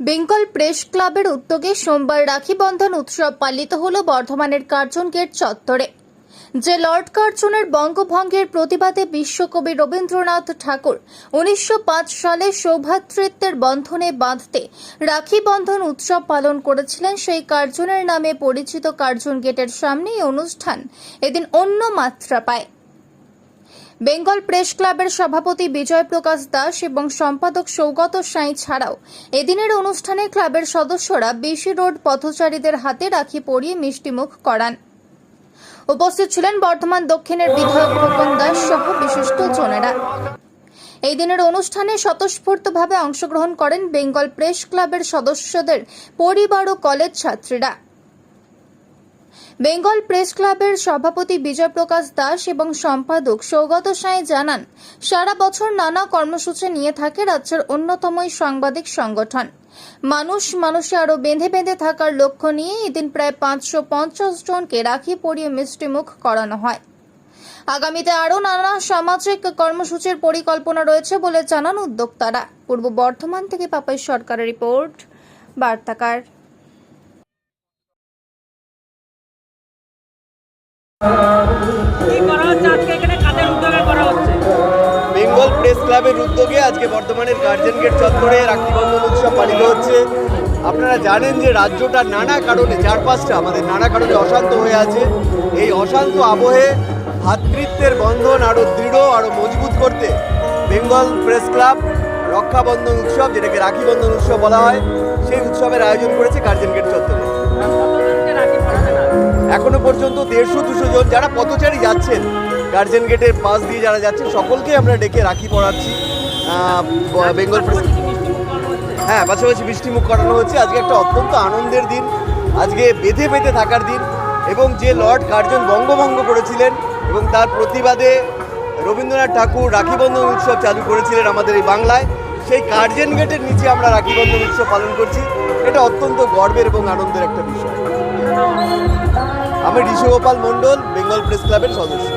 Bengal press ক্লাবের উদ্যোগে সোমবার রাখি বন্ধন উৎসব পালিত হল বর্ধমানের কার্জন গেট চত্বরে। যে লর্ড কার্জনের বঙ্গভঙ্গের প্রতিবাদে বিশ্বকবি রবীন্দ্রনাথ ঠাকুর উনিশশো পাঁচ সালে সৌভাতৃত্বের বন্ধনে বাঁধতে রাখি বন্ধন উৎসব পালন করেছিলেন, সেই কার্জনের নামে পরিচিত কার্জন গেটের সামনে এই অনুষ্ঠান এদিন অন্য মাত্রা পায়। বেঙ্গল প্রেস ক্লাবের সভাপতি বিজয় প্রকাশ দাস এবং সম্পাদক সৌগত সাঁই ছাড়াও এদিনের অনুষ্ঠানে ক্লাবের সদস্যরা বিশি রোড পথচারীদের হাতে রাখি পরিয়ে মিষ্টিমুখ করান। উপস্থিত ছিলেন বর্ধমান দক্ষিণের বিধায়ক খোকন দাস সহ বিশিষ্ট জনেরা। এই দিনের অনুষ্ঠানে স্বতঃস্ফূর্তভাবে অংশগ্রহণ করেন বেঙ্গল প্রেস ক্লাবের সদস্যদের পরিবার ও কলেজ ছাত্রীরা। বেঙ্গল প্রেস ক্লাবের সভাপতি বিজয় প্রকাশ দাস এবং সম্পাদক সৌগত সাঁই জানান, সারা বছর নানা কর্মসূচি নিয়ে থাকে রাজ্যের অন্যতম সাংবাদিক সংগঠন। মানুষ মানুষে আরও বেঁধে বেঁধে থাকার লক্ষ্য নিয়ে এদিন প্রায় পাঁচশো পঞ্চাশ জনকে রাখি পরিয়ে মিষ্টিমুখ করানো হয়। আগামীতে আরও নানা সামাজিক কর্মসূচির পরিকল্পনা রয়েছে বলে জানান উদ্যোক্তারা। পূর্ব বর্ধমান থেকে পাপাই সরকারের রিপোর্ট, বার্তাকার। বেঙ্গল প্রেস ক্লাবের উদ্যোগে আজকে বর্ধমানের গার্জেন গেট চত্বরে রাখি বন্ধন উৎসব পালিত হচ্ছে। আপনারা জানেন যে রাজ্যটা নানা কারণে, চার পাঁচটা, আমাদের নানা কারণে অশান্ত হয়ে আছে। এই অশান্ত আবহে ভ্রাতৃত্বের বন্ধন আরও দৃঢ় আরও মজবুত করতে বেঙ্গল প্রেস ক্লাব রক্ষাবন্ধন উৎসব, যেটাকে রাখি বন্ধন উৎসব বলা হয়, সেই উৎসবের আয়োজন করেছে গার্জেন গেট চত্বরে। এখনও পর্যন্ত দেড়শো দুশো জন যারা পথচারী যাচ্ছেন গার্জেন গেটের পাশ দিয়ে যারা যাচ্ছেন সকলকেই আমরা ডেকে রাখি পড়াচ্ছি। বেঙ্গল প্রেস করানো হচ্ছে? হ্যাঁ পাশাপাশি মিষ্টিমুখ করানো হচ্ছে। আজকে একটা অত্যন্ত আনন্দের দিন। আজকে বেঁধে বেঁধে থাকার দিন। এবং যে লর্ড কার্জন বঙ্গভঙ্গ করেছিলেন এবং তার প্রতিবাদে রবীন্দ্রনাথ ঠাকুর রাখি বন্ধন উৎসব চালু করেছিলেন আমাদের এই বাংলায় সেই কার্জন গেটের নিচে আমরা রাখি বন্ধন উৎসব পালন করছি। এটা অত্যন্ত গর্বের এবং আনন্দের একটা বিষয়। আমি ঋষগোপাল মণ্ডল বেঙ্গল প্রেস ক্লাবের সদস্য।